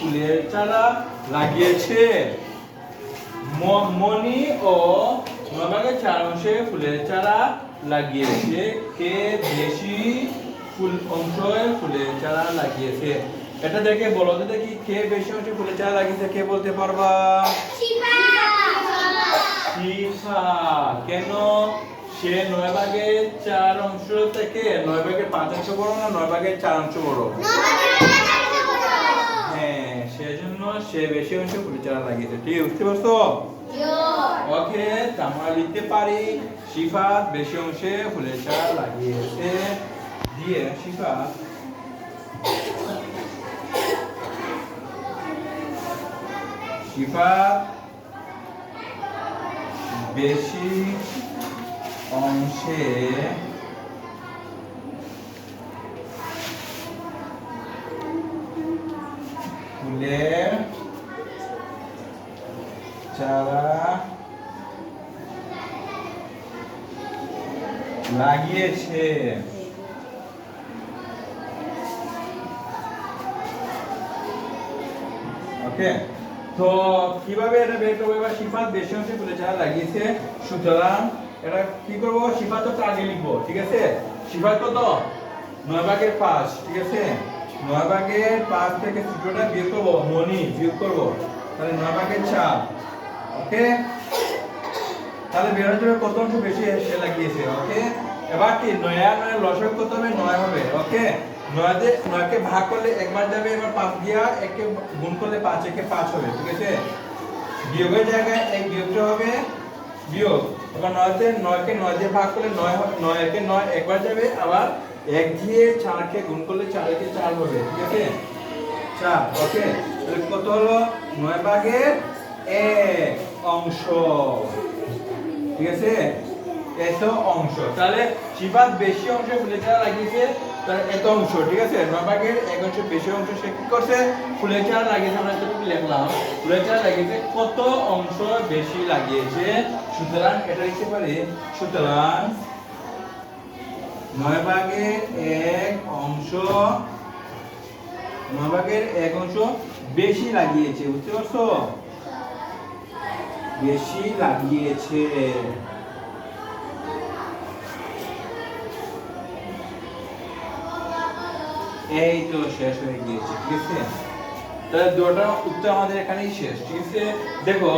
ফুলের চারা লাগিয়েছে। ম- ও নয় চার অংশে ফুলের চারা লাগিয়েছে। কে বেশি ফুল অংশে ফুলের চারা লাগিয়েছে? এটা দেখে বলো দেখি, কে বেশি অংশে ফুলের চারা লাগিয়েছে, কে বলতে পারবা? শিফা কেন? সে নয় ভাগের চার অংশ থেকে নয় ভাগের পাঁচ অংশ বড় না নয় ভাগের চার অংশ বড়? হ্যাঁ সেজন্য সে বেশি অংশ পরিচালনা লাগিয়েছে। ঠিক, বুঝতে পারছ? ওকে, আমরা লিখতে পারি, শিফাত বেশি অংশে ফুলের চারা লাগিয়েছে। দিয়ে, শিফাত। শিফাত বেশি অংশে ফুলের চারা লাগিয়েছে। ওকে তো কীভাবে এটা বের করব? এবার সিফাত বেশি অংশে ফুলের চারা লাগিয়েছে। সুতরাং এটা কি করব? সিফাত তো আগে লিখব, ঠিক আছে? সিফাত কত? নয় ভাগের পাঁচ, ঠিক আছে? নয় ভাগের পাঁচ থেকে ছোটটা বিয়োগ করব, মনি বিয়োগ করব। তাহলে নয় ভাগের চার, ওকে? তাহলে বের হয়ে যাবে কত অংশ বেশি লাগিয়েছে, ওকে? এবার কি নয়া নয় লসক কত হবে? নয় হবে, ওকে? নয় নয়কে ভাগ করলে একবার যাবে, এবার পাঁচ দিয়া একে গুণ করলে পাঁচ, একে পাঁচ হবে, ঠিক আছে? বিয়োগের জায়গায় এক বিয়োগটা হবে বিয়োগ। এবার নয়তে নয়কে নয় দিয়ে ভাগ করলে নয় হবে নয় একে নয় একবার যাবে, আবার এক দিয়ে চারকে গুণ করলে চার একে চার হবে, ঠিক আছে? চার, ওকে? তাহলে কত হলো? নয় ভাগের এক অংশ, ঠিক আছে? এত অংশ। তাহলে শিবাদ বেশি অংশ ফুলের চারা লাগিয়েছে তার এত অংশ, ঠিক আছে? নয় এক অংশ বেশি অংশ সে কি করছে? ফুলের চারা লাগিয়েছে আমরা এতটুকু লিখলাম। ফুলের চারা লাগিয়েছে কত অংশ বেশি লাগিয়েছে? সুতরাং এটা লিখতে পারি। সুতরাং নয় এক অংশ নয় এক অংশ বেশি লাগিয়েছে, বুঝতে পারছ? বেশি লাগিয়েছে। এই তো শেষ হয়ে গিয়েছে ঠিক আছে? তাহলে দুটো উত্তর আমাদের এখানেই শেষ ঠিক আছে? দেখো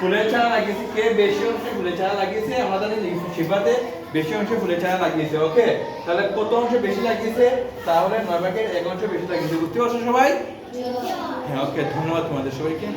ফুলের চারা লাগিয়েছে কে? বেশি অংশে ফুলের চারা লাগিয়েছে আমাদের শিপাতে বেশি অংশে ফুলের চারা লাগিয়েছে ওকে? তাহলে কত অংশ বেশি লাগিয়েছে? তাহলে নয় ভাগের এক অংশ বেশি লাগিয়েছে বুঝতে পারছ সবাই? হ্যাঁ ওকে ধন্যবাদ তোমাদের সবাইকে।